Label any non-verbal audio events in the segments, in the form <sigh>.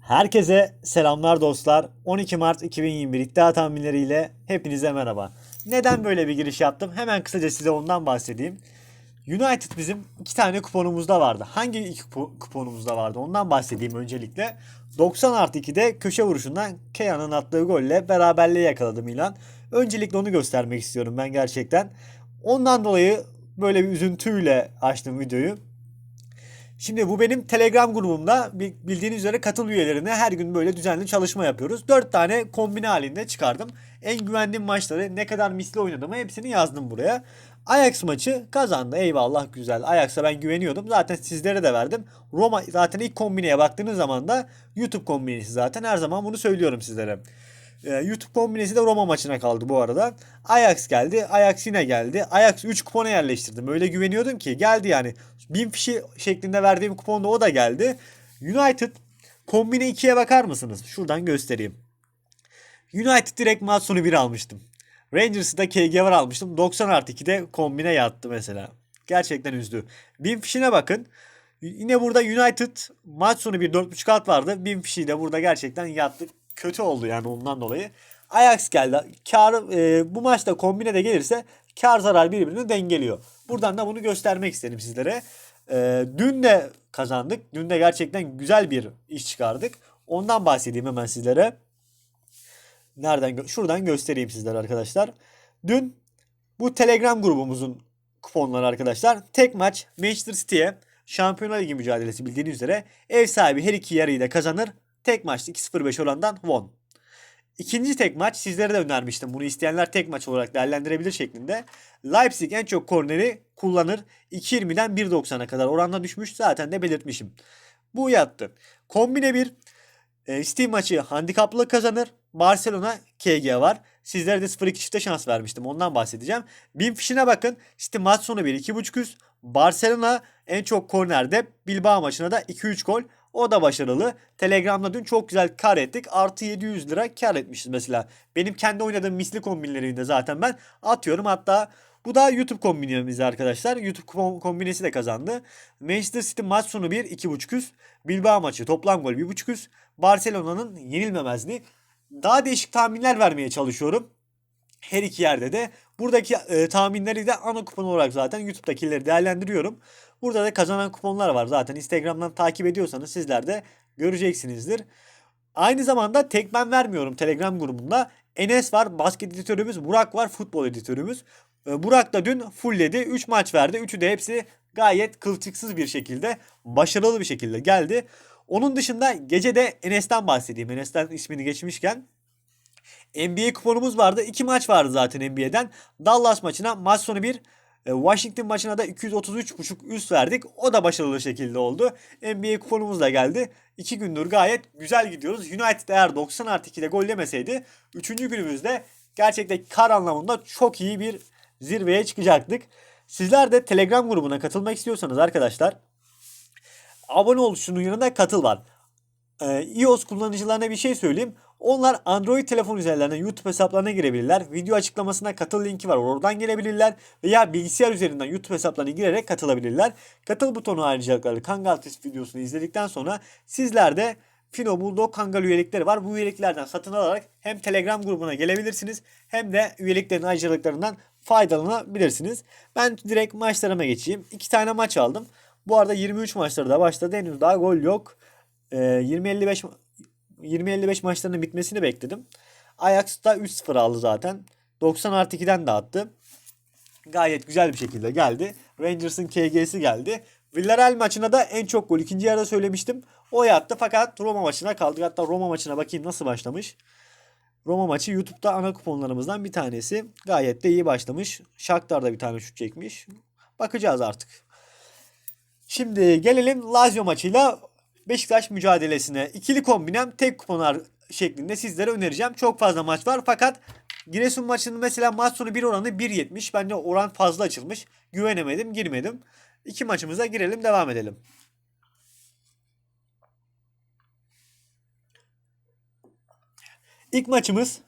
Herkese selamlar dostlar. 12 Mart 2021 iddia tahminleriyle hepinize merhaba. Neden böyle bir giriş yaptım? Hemen kısaca size ondan bahsedeyim. United bizim iki tane kuponumuzda vardı. Hangi iki kupo- kuponumuzda vardı? Ondan bahsedeyim öncelikle. 90 artı 2'de köşe vuruşundan Kean'ın attığı golle beraberliği yakaladı Milan. Öncelikle onu göstermek istiyorum ben gerçekten. Ondan dolayı böyle bir üzüntüyle açtım videoyu. Şimdi bu benim Telegram grubumda Bi- bildiğiniz üzere katıl üyelerine her gün böyle düzenli çalışma yapıyoruz. 4 tane kombine halinde çıkardım. En güvendiğim maçları ne kadar misli oynadığımı hepsini yazdım buraya. Ajax maçı kazandı. Eyvallah güzel. Ajax'a ben güveniyordum. Zaten sizlere de verdim. Roma zaten ilk kombineye baktığınız zaman da YouTube kombinesi zaten. Her zaman bunu söylüyorum sizlere. Ee, YouTube kombinesi de Roma maçına kaldı bu arada. Ajax geldi. Ajax yine geldi. Ajax 3 kupona yerleştirdim. Öyle güveniyordum ki geldi yani. 1000 fişi şeklinde verdiğim kuponda o da geldi. United kombine 2'ye bakar mısınız? Şuradan göstereyim. United direkt maç sonu 1 almıştım. Rangers'ı da KG var almıştım. 90 artı 2'de kombine yattı mesela. Gerçekten üzdü. 1000 fişine bakın. Yine burada United maç sonu bir 4.5 alt vardı. 1000 fişi de burada gerçekten yattı. Kötü oldu yani ondan dolayı. Ajax geldi. Kar, e, bu maçta kombine de gelirse kar zarar birbirini dengeliyor. Buradan da bunu göstermek istedim sizlere. E, dün de kazandık. Dün de gerçekten güzel bir iş çıkardık. Ondan bahsedeyim hemen sizlere. Nereden? Şuradan göstereyim sizlere arkadaşlar. Dün bu Telegram grubumuzun kuponları arkadaşlar. Tek maç Manchester City'ye Şampiyonlar Ligi mücadelesi bildiğiniz üzere ev sahibi her iki yarıyı da kazanır. Tek maçta 2-0-5 orandan won. İkinci tek maç sizlere de önermiştim. Bunu isteyenler tek maç olarak değerlendirebilir şeklinde. Leipzig en çok korneri kullanır. 2.20'den 1.90'a kadar oranla düşmüş. Zaten de belirtmişim. Bu yattı. Kombine bir e, City maçı handikaplı kazanır. Barcelona KG var. Sizlere de 0-2 çifte şans vermiştim. Ondan bahsedeceğim. Bin fişine bakın. City maç sonu 1 2.5 üst. Barcelona en çok kornerde. Bilbao maçına da 2-3 gol. O da başarılı. Telegram'da dün çok güzel kar ettik. Artı 700 lira kar etmişiz mesela. Benim kendi oynadığım misli kombinlerinde zaten ben atıyorum. Hatta bu da YouTube kombinemiz arkadaşlar. YouTube kom- kombinesi de kazandı. Manchester City maç sonu 1 2.5 üst. Bilbao maçı toplam gol 1.5 üst. Barcelona'nın yenilmemezliği. Daha değişik tahminler vermeye çalışıyorum. Her iki yerde de. Buradaki e, tahminleri de ana kupon olarak zaten YouTube'dakileri değerlendiriyorum. Burada da kazanan kuponlar var zaten. Instagram'dan takip ediyorsanız sizler de göreceksinizdir. Aynı zamanda tek ben vermiyorum Telegram grubunda. Enes var, basket editörümüz, Burak var, futbol editörümüz. E, Burak da dün fullledi. 3 maç verdi. Üçü de hepsi gayet kılçıksız bir şekilde, başarılı bir şekilde geldi. Onun dışında gece de Enes'ten bahsedeyim. Enes'ten ismini geçmişken. NBA kuponumuz vardı. İki maç vardı zaten NBA'den. Dallas maçına maç sonu bir. e, Washington maçına da 233.5 üst verdik. O da başarılı şekilde oldu. NBA kuponumuz da geldi. İki gündür gayet güzel gidiyoruz. United eğer 90 artı 2'de gol yemeseydi 3. günümüzde gerçekten kar anlamında çok iyi bir zirveye çıkacaktık. Sizler de Telegram grubuna katılmak istiyorsanız arkadaşlar abone ol şunun yanında katıl var. Ee, iOS kullanıcılarına bir şey söyleyeyim. Onlar Android telefon üzerinden YouTube hesaplarına girebilirler. Video açıklamasına katıl linki var. Oradan gelebilirler. Veya bilgisayar üzerinden YouTube hesaplarına girerek katılabilirler. Katıl butonu ayrıcalıkları Kangal test videosunu izledikten sonra sizler de Fino Bulldog Kangal üyelikleri var. Bu üyeliklerden satın alarak hem Telegram grubuna gelebilirsiniz hem de üyeliklerin ayrıcalıklarından faydalanabilirsiniz. Ben direkt maçlarıma geçeyim. İki tane maç aldım. Bu arada 23 maçları da başladı. Henüz daha gol yok. Ee, 20-55 20-55 maçlarının bitmesini bekledim. Ajax da 3-0 aldı zaten. 90 artı 2'den de attı. Gayet güzel bir şekilde geldi. Rangers'ın KG'si geldi. Villarreal maçına da en çok gol ikinci yarıda söylemiştim. O yattı fakat Roma maçına kaldık. Hatta Roma maçına bakayım nasıl başlamış. Roma maçı YouTube'da ana kuponlarımızdan bir tanesi. Gayet de iyi başlamış. Shakhtar da bir tane şut çekmiş. Bakacağız artık. Şimdi gelelim Lazio maçıyla Beşiktaş mücadelesine. İkili kombinem tek kuponar şeklinde sizlere önereceğim. Çok fazla maç var fakat Giresun maçının mesela maç sonu bir oranı 1.70. Bence oran fazla açılmış. Güvenemedim, girmedim. İki maçımıza girelim, devam edelim. İlk maçımız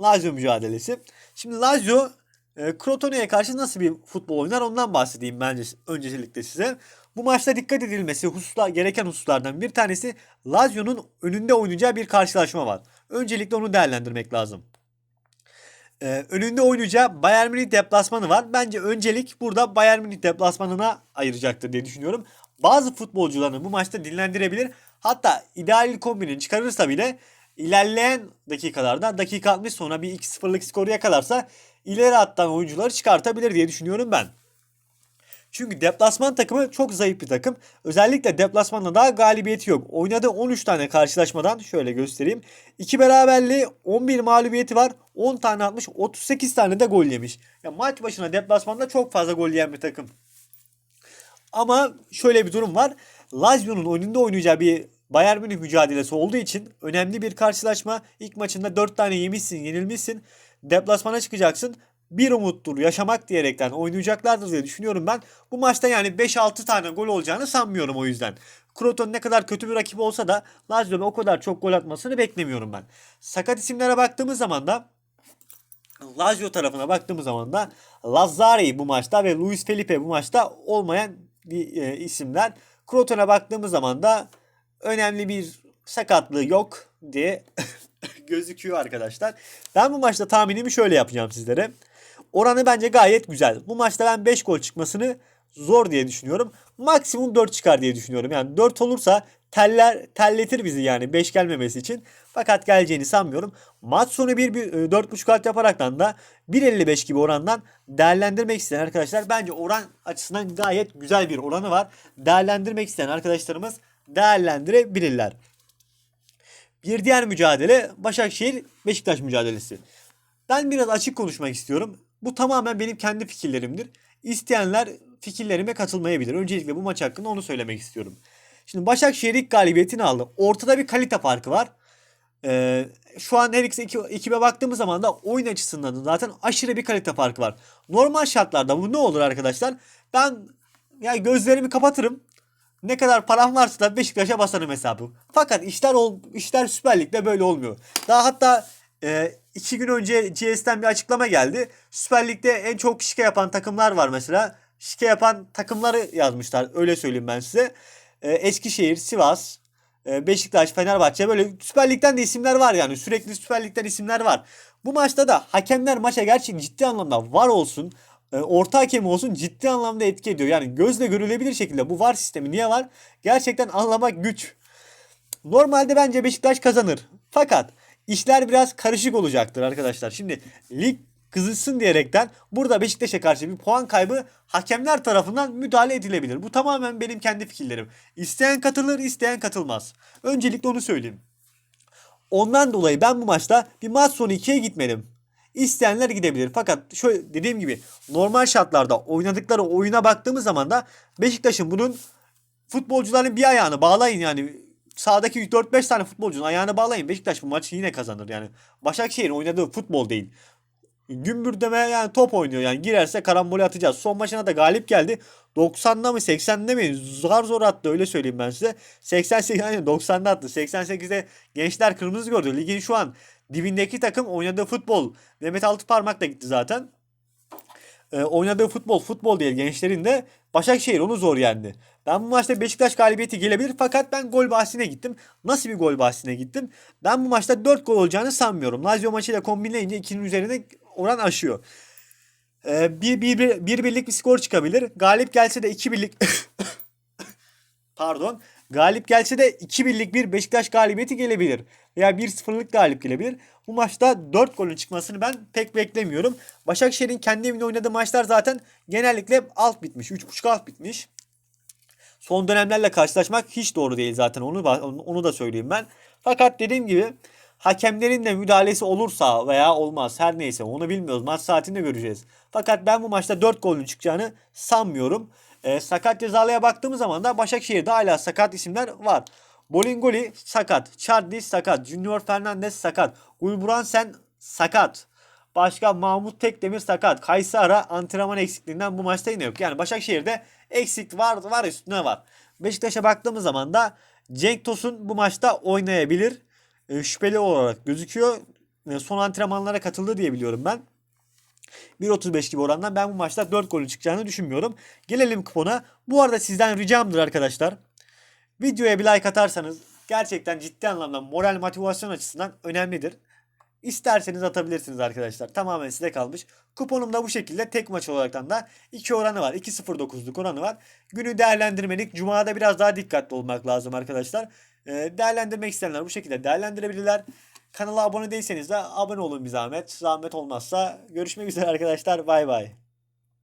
Lazio mücadelesi. Şimdi Lazio e, Crotone'ye karşı nasıl bir futbol oynar ondan bahsedeyim bence öncelikle size. Bu maçta dikkat edilmesi hususlar, gereken hususlardan bir tanesi Lazio'nun önünde oynayacağı bir karşılaşma var. Öncelikle onu değerlendirmek lazım. Ee, önünde oynayacağı Bayern Münih deplasmanı var. Bence öncelik burada Bayern Münih deplasmanına ayıracaktır diye düşünüyorum. Bazı futbolcularını bu maçta dinlendirebilir. Hatta ideal kombinin çıkarırsa bile ilerleyen dakikalarda dakika 60 sonra bir 2-0'lık skoru yakalarsa ileri attan oyuncuları çıkartabilir diye düşünüyorum ben. Çünkü deplasman takımı çok zayıf bir takım. Özellikle deplasmanda daha galibiyeti yok. Oynadığı 13 tane karşılaşmadan şöyle göstereyim. 2 beraberliği 11 mağlubiyeti var. 10 tane atmış 38 tane de gol yemiş. Ya maç başına deplasmanda çok fazla gol yiyen bir takım. Ama şöyle bir durum var. Lazio'nun oyununda oynayacağı bir Bayern Münih mücadelesi olduğu için önemli bir karşılaşma. İlk maçında 4 tane yemişsin, yenilmişsin. Deplasmana çıkacaksın. Bir umuttur yaşamak diyerekten oynayacaklardır diye düşünüyorum ben. Bu maçta yani 5-6 tane gol olacağını sanmıyorum o yüzden. Kroton ne kadar kötü bir rakip olsa da Lazio'nun o kadar çok gol atmasını beklemiyorum ben. Sakat isimlere baktığımız zaman da Lazio tarafına baktığımız zaman da Lazzari bu maçta ve Luis Felipe bu maçta olmayan e, isimler. Croton'a baktığımız zaman da önemli bir sakatlığı yok diye <laughs> gözüküyor arkadaşlar. Ben bu maçta tahminimi şöyle yapacağım sizlere. Oranı bence gayet güzel. Bu maçta ben 5 gol çıkmasını zor diye düşünüyorum. Maksimum 4 çıkar diye düşünüyorum. Yani 4 olursa teller telletir bizi yani 5 gelmemesi için. Fakat geleceğini sanmıyorum. Maç sonu 1 4.5 alt yaparaktan da 1.55 gibi orandan değerlendirmek isteyen arkadaşlar bence oran açısından gayet güzel bir oranı var. Değerlendirmek isteyen arkadaşlarımız değerlendirebilirler. Bir diğer mücadele Başakşehir Beşiktaş mücadelesi. Ben biraz açık konuşmak istiyorum. Bu tamamen benim kendi fikirlerimdir. İsteyenler fikirlerime katılmayabilir. Öncelikle bu maç hakkında onu söylemek istiyorum. Şimdi Başakşehir ilk galibiyetini aldı. Ortada bir kalite farkı var. Ee, şu an her ikisi iki, ekibe baktığımız zaman da oyun açısından da zaten aşırı bir kalite farkı var. Normal şartlarda bu ne olur arkadaşlar? Ben yani gözlerimi kapatırım. Ne kadar param varsa da Beşiktaş'a basarım hesabı. Fakat işler ol, işler Süper Lig'de böyle olmuyor. Daha hatta e, iki gün önce GS'ten bir açıklama geldi. Süper Lig'de en çok şike yapan takımlar var mesela. Şike yapan takımları yazmışlar. Öyle söyleyeyim ben size. E, Eskişehir, Sivas, e, Beşiktaş, Fenerbahçe böyle Süper Lig'den de isimler var yani. Sürekli Süper Lig'den isimler var. Bu maçta da hakemler maça gerçekten ciddi anlamda var olsun e, orta hakem olsun ciddi anlamda etki ediyor. Yani gözle görülebilir şekilde bu var sistemi niye var? Gerçekten anlamak güç. Normalde bence Beşiktaş kazanır. Fakat işler biraz karışık olacaktır arkadaşlar. Şimdi lig kızılsın diyerekten burada Beşiktaş'a karşı bir puan kaybı hakemler tarafından müdahale edilebilir. Bu tamamen benim kendi fikirlerim. İsteyen katılır, isteyen katılmaz. Öncelikle onu söyleyeyim. Ondan dolayı ben bu maçta bir maç sonu 2'ye gitmedim. İsteyenler gidebilir. Fakat şöyle dediğim gibi normal şartlarda oynadıkları oyuna baktığımız zaman da Beşiktaş'ın bunun futbolcuların bir ayağını bağlayın yani sahadaki 4-5 tane futbolcunun ayağını bağlayın. Beşiktaş bu maçı yine kazanır yani. Başakşehir'in oynadığı futbol değil. Gümbür deme yani top oynuyor yani girerse karambole atacağız. Son maçına da galip geldi. 90'da mı 80'de mi zor zor attı öyle söyleyeyim ben size. 88 yani 90'da attı. 88'de gençler kırmızı gördü. Ligin şu an dibindeki takım oynadığı futbol. Mehmet Altıparmak da gitti zaten. Ee, oynadığı futbol futbol değil gençlerin de Başakşehir onu zor yendi. Ben bu maçta Beşiktaş galibiyeti gelebilir fakat ben gol bahsine gittim. Nasıl bir gol bahsine gittim? Ben bu maçta 4 gol olacağını sanmıyorum. Lazio maçıyla kombinleyince 2'nin üzerine oran aşıyor. Ee, bir, bir, bir, bir birlik bir skor çıkabilir. Galip gelse de 2 birlik <coughs> pardon. Galip gelse de 2 birlik bir Beşiktaş galibiyeti gelebilir. Veya 1-0'lık galip gelebilir. Bu maçta 4 golün çıkmasını ben pek beklemiyorum. Başakşehir'in kendi evinde oynadığı maçlar zaten genellikle alt bitmiş. 3.5 alt bitmiş. Son dönemlerle karşılaşmak hiç doğru değil zaten onu onu da söyleyeyim ben. Fakat dediğim gibi hakemlerin de müdahalesi olursa veya olmaz her neyse onu bilmiyoruz. Maç saatinde göreceğiz. Fakat ben bu maçta 4 golün çıkacağını sanmıyorum. E, sakat cezalıya baktığımız zaman da Başakşehir'de hala sakat isimler var. Bolingoli sakat. Charlie sakat. Junior Fernandez sakat. Gulbransen sakat. Başka Mahmut Tekdemir sakat. Kaysara antrenman eksikliğinden bu maçta yine yok. Yani Başakşehir'de eksik var var üstüne var. Beşiktaş'a baktığımız zaman da Cenk Tosun bu maçta oynayabilir. E, şüpheli olarak gözüküyor. e, son antrenmanlara katıldı diye biliyorum ben. 1.35 gibi orandan ben bu maçta 4 golün çıkacağını düşünmüyorum. Gelelim kupona. Bu arada sizden ricamdır arkadaşlar. Videoya bir like atarsanız gerçekten ciddi anlamda moral motivasyon açısından önemlidir. İsterseniz atabilirsiniz arkadaşlar. Tamamen size kalmış. Kuponum da bu şekilde tek maç olaraktan da 2 oranı var. 2.09'luk oranı var. Günü değerlendirmelik. Cuma'da biraz daha dikkatli olmak lazım arkadaşlar. Ee, değerlendirmek isteyenler bu şekilde değerlendirebilirler. Kanala abone değilseniz de abone olun bir zahmet. Zahmet olmazsa görüşmek üzere arkadaşlar. Bay bay.